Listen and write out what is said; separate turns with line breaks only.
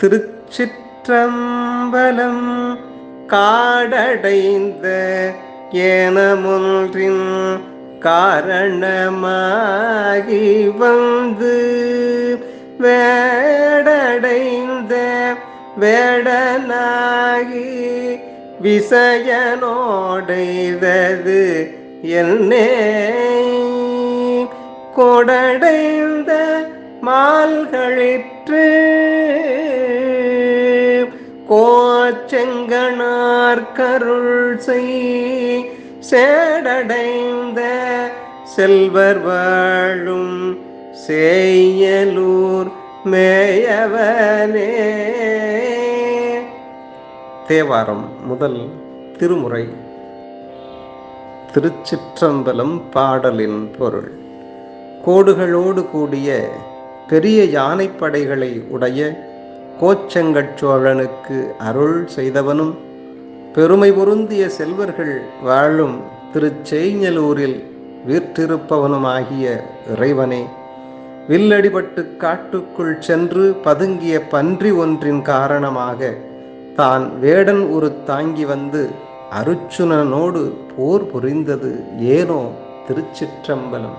திருச்சிற்றம்பலம் காடடைந்த ஏனமொன்றின் காரணமாகி வந்து வேடடைந்த வேடனாகி விசயனோடைதது என்னே. கொடடைந்த மால்களிற்று கோச்செங்கனார் கருள் செய் சேடடைந்த செல்வர் வாழும் செய்யலூர் மேயவனே. தேவாரம் முதல் திருமுறை. திருச்சிற்றம்பலம் பாடலின் பொருள். கோடுகளோடு கூடிய பெரிய யானைப்படைகளை உடைய கோச்செங்கட் சோழனுக்கு அருள் செய்தவனும் பெருமை பொருந்திய செல்வர்கள் வாழும் திருச்செய்ஞலூரில் வீற்றிருப்பவனுமாகிய இறைவனே வில்லடிபட்டு காட்டுக்குள் சென்று பதுங்கிய பன்றி ஒன்றின் காரணமாக தான் வேடன் ஒரு தாங்கி வந்து அருச்சுனனோடு போர் புரிந்தது ஏனோ திருச்சிற்றம்பலம்.